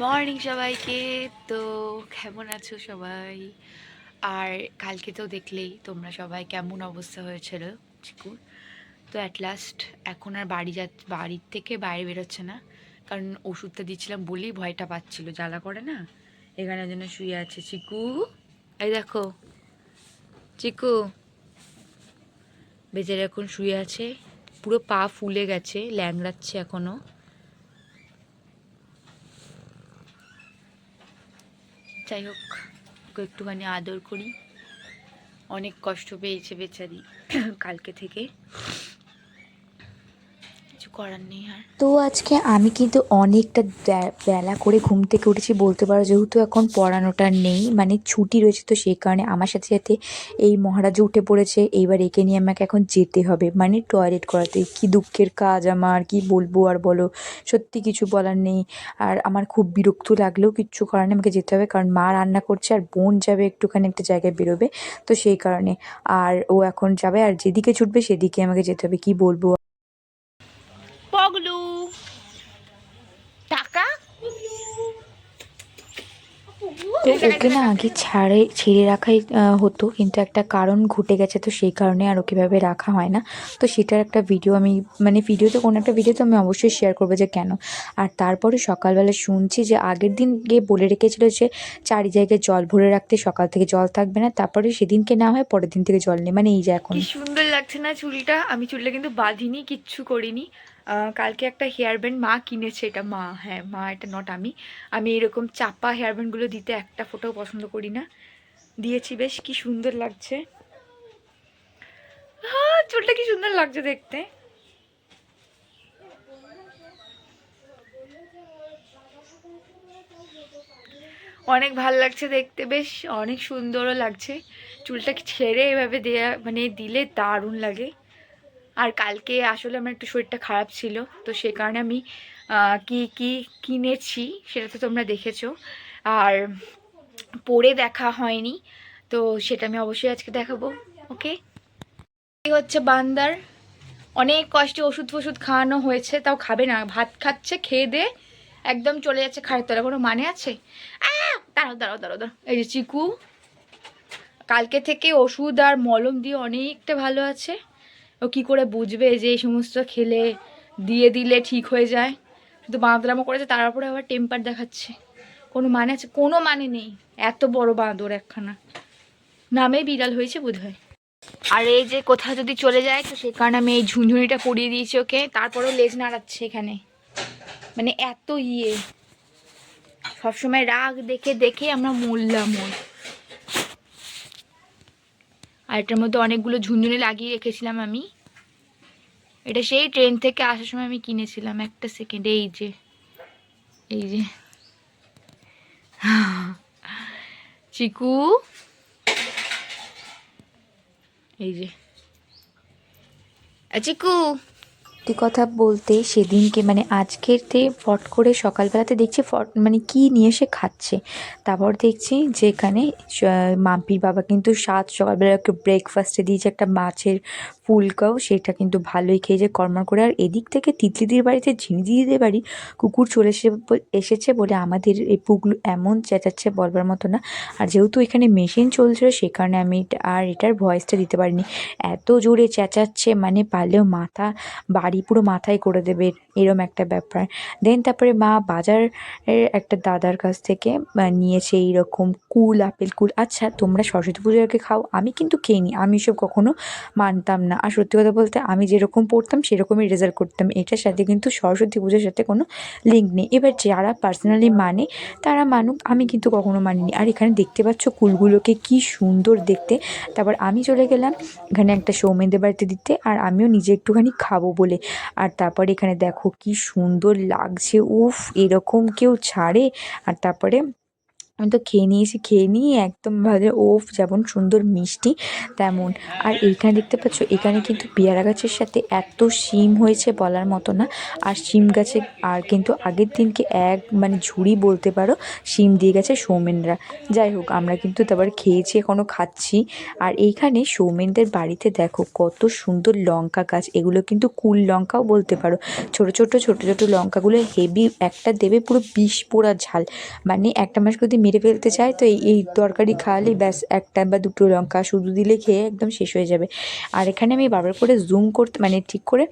Morning সবাইকে। তো কেমন আছো সবাই? আর কালকে তো দেখলেই তোমরা সবাই কেমন অবস্থা হয়েছিল। চিকুর তো অ্যাট লাস্ট এখন আর বাড়ি যা বাড়ির থেকে বাইরে বেরোচ্ছে না। কারণ ওষুধটা দিচ্ছিলাম বলেই ভয়টা পাচ্ছিল জ্বালা করে না। এখানে যেন শুয়ে আছে চিকু এই দেখো। চিকু বেচারে এখন শুয়ে আছে। পুরো পা ফুলে গেছে ল্যাংড়াচ্ছে এখনও যাই হোক ওকে একটুখানি আদর করি। অনেক কষ্ট পেয়েছে বেচারি কালকে থেকে। করার নেই আর। তো আজকে আমি কিন্তু অনেকটা বেলা করে ঘুম থেকে উঠেছি, বলতে পারো যেহেতু এখন পড়ানোটা নেই মানে ছুটি রয়েছে তো সেই কারণে আমার সাথে সাথে এই মহারাজ উঠে পড়েছে, এইবার একে নিয়ে আমাকে এখন যেতে হবে মানে টয়লেট করাতে। কি দুঃখের কাজ আমার, কি বলব আর বলো, সত্যি কিছু বলার নেই। আর আমার খুব বিরক্ত লাগলেও কিচ্ছু নেই, আমাকে যেতে হবে, কারণ মা রান্না করছে আর বোন যাবে একটুখানি একটা জায়গায় বেরোবে, তো সেই কারণে। আর ও এখন যাবে, আর যেদিকে ছুটবে সেদিকে আমাকে যেতে হবে, কি বলব পগলু টাকা? তো ওকে না আগে ছাড়ে ছেড়ে রাখাই হতো কিন্তু একটা কারণ ঘটে গেছে তো সেই কারণে আর ওকে ভাবে রাখা হয় না। তো সেটার একটা ভিডিও আমি মানে ভিডিওতে কোনো একটা ভিডিও তো আমি অবশ্যই শেয়ার করব যে কেন। আর তারপরে সকালবেলা শুনছি যে আগের দিন গিয়ে বলে রেখেছিল যে চারি জায়গায় জল ভরে রাখতে সকাল থেকে জল থাকবে না। তারপরে সেদিনকে না হয় পরের দিন থেকে জল নেই মানে এই যে এখন। সুন্দর লাগছে না চুলটা? আমি চুলটা কিন্তু বাঁধিনি কিচ্ছু করিনি। কালকে একটা হেয়ার ব্যান্ড মা কিনেছে, এটা মা হ্যাঁ মা, এটা নট আমি। আমি এরকম চাপা হেয়ার ব্যান্ডগুলো দিতে একটা ফোটাও পছন্দ করি না। দিয়েছি বেশ, কি সুন্দর লাগছে। হ্যাঁ চুলটা কি সুন্দর লাগছে দেখতে। অনেক ভালো লাগছে দেখতে বেশ, অনেক সুন্দরও লাগছে। চুলটা ছেড়ে এভাবে দেয়া মানে দিলে দারুণ লাগে। আর কালকে আসলে আমার একটু শরীরটা খারাপ ছিল, তো সে কারণে আমি কি কি কিনেছি সেটা তো তোমরা দেখেছ। আর পরে দেখা হয়নি, তো সেটা আমি অবশ্যই আজকে দেখাবো, ওকে? এই হচ্ছে বান্দার, অনেক কষ্টে ওষুধ ফষুধ খাওয়ানো হয়েছে, তাও খাবে না, ভাত খাচ্ছে, খেয়ে দে, একদম চলে যাচ্ছে খায়ের তলা কোনো মানে আছে! দাঁড়াও দাঁড়াও দাঁড়াও দাঁড়াও, এই যে চিকু, কালকে থেকে ওষুধ আর মলম দিয়ে অনেকটা ভালো আছে। ও কি করে বুঝবে যে এই সমস্ত খেলে, দিয়ে দিলে ঠিক হয়ে যায়? শুধু বাঁদরামো করেছে, তার উপরে আবার টেম্পার দেখাচ্ছে। কোনো মানে আছে? কোনো মানে নেই। এত বড় বাঁদর একখানা। নামে বিড়াল হয়েছে বোধ হয় আর এই যে কোথাও যদি চলে যায়, তো সে কারণে আমি এই ঝুনঝুনিটা পরিয়ে দিয়েছি ওকে। তারপরেও লেজ নাড়াচ্ছে এখানে। মানে এত ইয়ে। সবসময় রাগ দেখে দেখে আমরা মরলাম ওর। আর এটার মধ্যে অনেকগুলো ঝুনঝুনি লাগিয়ে রেখেছিলাম আমি। এটা সেই ট্রেন থেকে আসার সময় আমি কিনেছিলাম একটা সেকেন্ড এই যে এই যে। চিকু, এই যে। চিকু। সত্যি কথা বলতে সেদিনকে মানে আজকেরতে ফট করে সকালবেলাতে দেখছি ফট মানে কি নিয়ে এসে খাচ্ছে। তারপর দেখছি যে এখানে মাম্পির বাবা কিন্তু সাত সকালবেলা ব্রেকফাস্টে দিয়েছে একটা মাছের ফুলকাও, সেটা কিন্তু ভালোই খেয়েছে কর্মর করে। আর এদিক থেকে তিতলিদির বাড়িতে ঝিনিদিদিদের বাড়ি কুকুর চলে এসে, এসেছে বলে আমাদের এই পুগলু এমন চেঁচাচ্ছে বলবার মতো না। আর যেহেতু এখানে মেশিন চলছিল, সে কারণে আমি আর এটার ভয়েসটা দিতে পারিনি। এত জোরে চেঁচাচ্ছে মানে পারলেও মাথা বাড়ি পুরো মাথায় করে দেবে, এরম একটা ব্যাপার। দেন তারপরে মা বাজারের একটা দাদার কাছ থেকে নিয়েছে এইরকম কুল, আপেল কুল। আচ্ছা তোমরা সরস্বতী আগে খাও, আমি কিন্তু খেইনি, আমি এসব কখনো মানতাম না। আর সত্যি কথা বলতে, আমি যেরকম পড়তাম, সেরকমই রেজাল্ট করতাম। এটার সাথে কিন্তু সরস্বতী পুজোর সাথে কোনো লিঙ্ক নেই। এবার যারা পার্সোনালি মানে তারা মানুক, আমি কিন্তু কখনো মানিনি। আর এখানে দেখতে পাচ্ছ কুলগুলোকে কি সুন্দর দেখতে। তারপর আমি চলে গেলাম এখানে একটা সৌমেনদের বাড়িতে দিতে, আর আমিও নিজে একটুখানি খাব বলে। আর তারপরে এখানে দেখো কি সুন্দর লাগছে। উফ এরকম কেউ ছাড়ে? আর তারপরে আমি তো খেয়ে নিয়েছি, খেয়ে নিয়ে একদম ভাবে ওফ যেমন সুন্দর মিষ্টি তেমন। আর এইখানে দেখতে পাচ্ছ, এখানে কিন্তু পেয়ারা গাছের সাথে এত শিম হয়েছে বলার মতো না। আর শিম গাছে আর কিন্তু আগের দিনকে এক মানে ঝুড়ি বলতে পারো, শিম দিয়ে গেছে সৌমেনরা। যাই হোক, আমরা কিন্তু তারপর খেয়েছি এখনও খাচ্ছি। আর এইখানে সৌমেনদের বাড়িতে দেখো কত সুন্দর লঙ্কা গাছ, এগুলো কিন্তু কুল লঙ্কাও বলতে পারো। ছোট ছোট ছোট ছোট লঙ্কাগুলো হেভি একটা দেবে পুরো বিষ পোড়া ঝাল। মানে একটা মাস যদি মেরে ফেলতে চায়, তো এই তরকারি খাওয়ালেই ব্যাস একটা বা দুটো লঙ্কা শুধু দিলে খেয়ে একদম শেষ হয়ে যাবে। আর এখানে আমি বারবার করে জুম করতে মানে ঠিক করে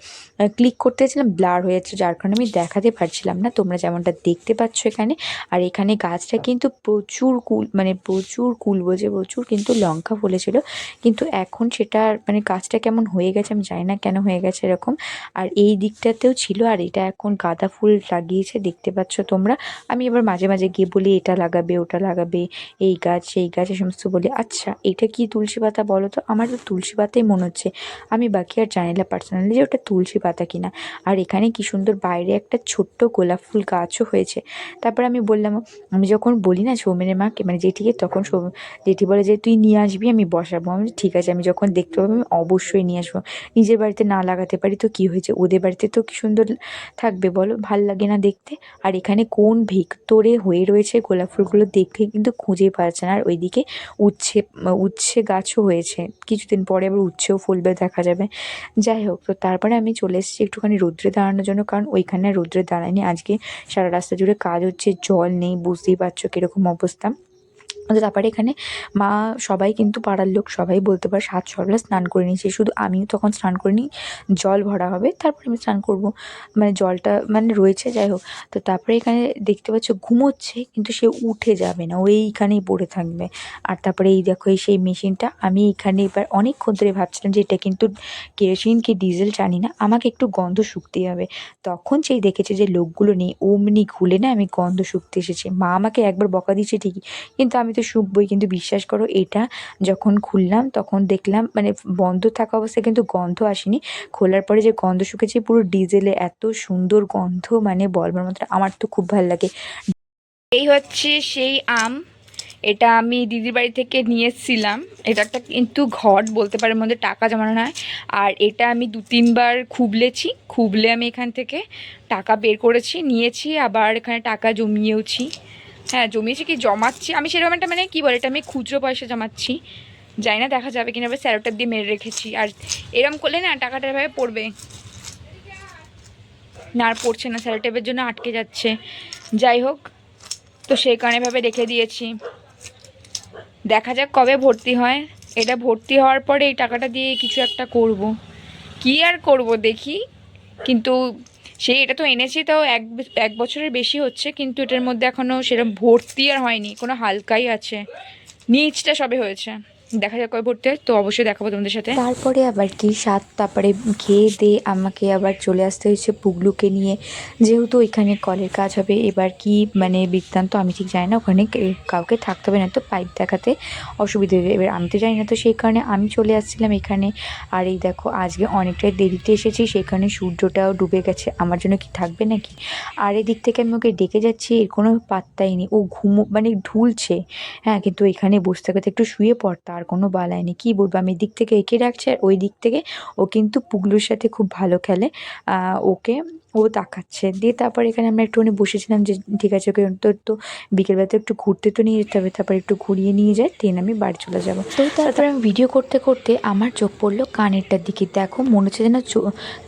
ক্লিক করতে গেছিলাম ব্লার হয়ে যাচ্ছে, যার কারণে আমি দেখাতে পারছিলাম না। তোমরা যেমনটা দেখতে পাচ্ছ এখানে, আর এখানে গাছটা কিন্তু প্রচুর কুল মানে প্রচুর কুল বোঝে, প্রচুর কিন্তু লঙ্কা ফলেছিল। কিন্তু এখন সেটা মানে গাছটা কেমন হয়ে গেছে আমি জানি না কেন হয়ে গেছে এরকম। আর এই দিকটাতেও ছিল, আর এটা এখন গাঁদা ফুল লাগিয়েছে, দেখতে পাচ্ছ তোমরা। আমি এবার মাঝে মাঝে গিয়ে বলি, এটা লাগাবে ওটা লাগাবে, এই গাছ, সেই গাছ, এই সমস্ত বলি আচ্ছা এটা কি তুলসী পাতা বলো তো? আমার তো তুলসী পাতাই মনে হচ্ছে। আমি বাকি আর জানি না পার্সোনালি যে ওটা তুলসী পাতা কিনা। আর এখানে কি সুন্দর বাইরে একটা ছোট্ট গোলাপ ফুল গাছও হয়েছে। তারপর আমি বললাম, আমি যখন বলি না সৌমেনের মাকে মানে জেঠিকে, তখন সৌ জেঠি বলে যে, তুই নিয়ে আসবি, আমি বসাবো। আমি ঠিক আছে, আমি যখন দেখতে পাবো, আমি অবশ্যই নিয়ে আসব। নিজের বাড়িতে না লাগাতে পারি তো কি হয়েছে? ওদের বাড়িতে তো কি সুন্দর থাকবে বলো? ভালো লাগে না দেখতে। আর এখানে কোন ভেক্তরে হয়ে রয়েছে গোলাপ ফুলগুলো দেখে কিন্তু খুঁজে পাচ্ছে না। আর ওইদিকে উচ্ছে উচ্ছে গাছও হয়েছে। কিছুদিন পরে আবার উচ্ছেও ফুলবে দেখা যাবে। যাই হোক, তো তারপরে আমি চলে এসেছি একটুখানি রৌদ্রে দাঁড়ানোর জন্য, কারণ ওইখানে রৌদ্রে দাঁড়ায়নি। আজকে সারা রাস্তা জুড়ে কাজ হচ্ছে, জল নেই, বুঝতেই পারছ কীরকম অবস্থা। তো তারপরে এখানে মা সবাই কিন্তু পাড়ার লোক সবাই বলতে পারে, সাত সকালে স্নান করে নিয়েছে। শুধু আমিও তখন স্নান করিনি জল ভরা হবে, তারপরে আমি স্নান করব। মানে জলটা মানে রয়েছে, যাই হোক। তো তারপরে এখানে দেখতে পাচ্ছ ঘুমোচ্ছে, কিন্তু সে উঠে যাবে না, ও এইখানেই পড়ে থাকবে। আর তারপরে এই দেখো, এই সেই মেশিনটা, আমি এখানে এবার অনেকক্ষণ ধরে ভাবছিলাম যে এটা কিন্তু কেরোসিন কি ডিজেল, জানি না, আমাকে একটু গন্ধ শুকতেই হবে। তখন সেই দেখেছে যে লোকগুলো নেই, অমনি খুলে না আমি গন্ধ শুকতে এসেছি। মা আমাকে একবার বকা দিয়েছে ঠিকই, কিন্তু আমি তো শুকবই কিন্তু বিশ্বাস করো, এটা যখন খুললাম তখন দেখলাম মানে বন্ধ থাকা অবস্থায় কিন্তু গন্ধ আসেনি। খোলার পরে যে গন্ধ শুকেছে পুরো ডিজেলে, এত সুন্দর গন্ধ মানে বলবার মতো আমার তো খুব ভালো লাগে। এই হচ্ছে সেই আম, এটা আমি দিদির বাড়ি থেকে নিয়ে এসেছিলাম। এটা একটা কিন্তু ঘট বলতে পারে মধ্যে টাকা জমানো নয়। আর এটা আমি দু তিনবার খুবলেছি, খুবলে আমি এখান থেকে টাকা বের করেছি, নিয়েছি, আবার এখানে টাকা জমিয়েওছি। হ্যাঁ জমিয়েছি কি? জমাচ্ছি। আমি সেরকম একটা মানে কী বলে এটা? আমি খুচরো পয়সা জমাচ্ছি। জানি না, দেখা যাবে কিনা। স্যারোটার দিয়ে মেরে রেখেছি। আর এরম করলে না টাকাটা এভাবে পড়বে। না, আর পড়ছে না। স্যারোটেপের জন্য আটকে যাচ্ছে। যাই হোক, তো সেই কারণে এভাবে রেখে দিয়েছি। দেখা যাক কবে ভর্তি হয়। এটা ভর্তি হওয়ার পরে এই টাকাটা দিয়ে কিছু একটা করব। কি আর করব দেখি। কিন্তু সেই এটা তো এনেছি, তাও এক এক বছরের বেশি হচ্ছে, কিন্তু এটার মধ্যে এখনও সেরকম ভর্তি আর হয়নি, কোনো হালকাই আছে। নিচটা সবে হয়েছে। দেখা যাক কবে ভর্তি হয়, তো অবশ্যই দেখাবো তোমাদের সাথে। তারপরে আবার কি সাত তারপরে খেয়ে দিয়ে আমাকে আবার চলে আসতে হয়েছে পুগলুকে নিয়ে। যেহেতু ওইখানে কলের কাজ হবে, এবার কি মানে বৃত্তান্ত আমি ঠিক জানি না, ওখানে কাউকে থাকতে হবে না তো পাইপ দেখাতে অসুবিধা হবে। এবার আমি তো জানি না তো সেই কারণে আমি চলে আসছিলাম এখানে। আর এই দেখো, আজকে অনেকটাই দেরিতে এসেছি সেখানে সূর্যটাও ডুবে গেছে। আমার জন্য কি থাকবে নাকি? আর এদিক থেকে আমি ওকে ডেকে যাচ্ছি, এর কোনো পাত্তাই নেই। ও ঘুমো মানে ঢুলছে। হ্যাঁ কিন্তু এখানে বসে থাকাতে একটু শুয়ে পড় তার কোনো বালাই নেই কী বলব আমি এদিক থেকে এঁকে রাখছি আর ওই দিক থেকে ও কিন্তু পুগলুর সাথে খুব ভালো খেলে। ওকে ও তাকাচ্ছে। দিয়ে তারপর এখানে আমরা একটুখানি বসেছিলাম যে, ঠিক আছে, ওকে তোর তো বিকেলবেলাতে একটু ঘুরতে তো নিয়ে যেতে হবে, তারপর একটু ঘুরিয়ে নিয়ে যায় দেন আমি বাড়ি চলে যাব। তো তারপরে আমি ভিডিও করতে করতে আমার চোখ পড়ল কানেরটার দিকে। দেখো, মনে হচ্ছে যেন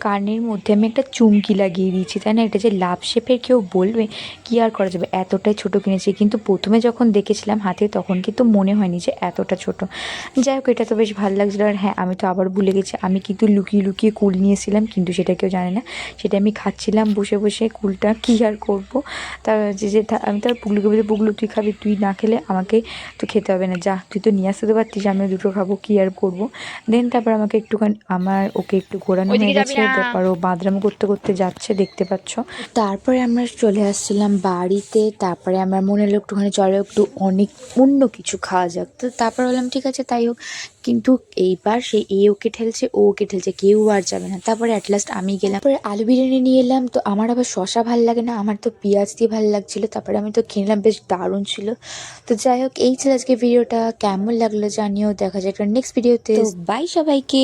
কানের মধ্যে আমি একটা চুমকি লাগিয়ে দিয়েছি, তাই না? এটা যে লাভ শেপের কেউ বলবে, কি আর করা যাবে? এতটাই ছোট কিনেছি, কিন্তু প্রথমে যখন দেখেছিলাম হাতে, তখন কিন্তু মনে হয়নি যে এতটা ছোট। যাই হোক, এটা তো বেশ ভালো লাগছিল, আর হ্যাঁ আমি তো আবার ভুলে গেছি। আমি কিন্তু লুকিয়ে লুকিয়ে কুল নিয়েছিলাম, কিন্তু সেটা কেউ জানে না। সেটা আমি খাচ্ছিলাম বসে বসে কুলটা কী আর করব? তা যে যে আমি তার পুগলুকে বলি পুগলু তুই খাবি তুই না খেলে আমাকে তো খেতে হবে না যা তুই তো নিয়ে আসতে তো পারতিস আমি দুটো খাব কী আর করব? দেন তারপর আমাকে একটুখানি আমার ওকে একটু ঘোরানো হয়ে গেছে তারপর ও বাদরাম করতে করতে যাচ্ছে দেখতে পাচ্ছ। তারপরে আমরা চলে আসছিলাম বাড়িতে তারপরে আমার মনে হলো একটুখানি চলো একটু অনেক অন্য কিছু খাওয়া যাক। তো তারপর বললাম ঠিক আছে তাই হোক। কিন্তু এইবার সে এ ওকে ঠেলছে ও ওকে ঠেলছে কেউ আর যাবে না। তারপরে অ্যাট লাস্ট আমি গেলাম। তারপরে আলু বিরিয়ানি নিয়ে খেলাম তো আমার আবার শশা ভালো লাগে না, আমার তো পেঁয়াজ দিয়ে ভালো লাগছিল, তারপরে আমি তো খেলাম বেশ দারুণ ছিল। তো যাই হোক, এই ছিল আজকে ভিডিওটা কেমন লাগল জানিও, দেখা যায় নেক্সট ভিডিওতে বাই সবাইকে।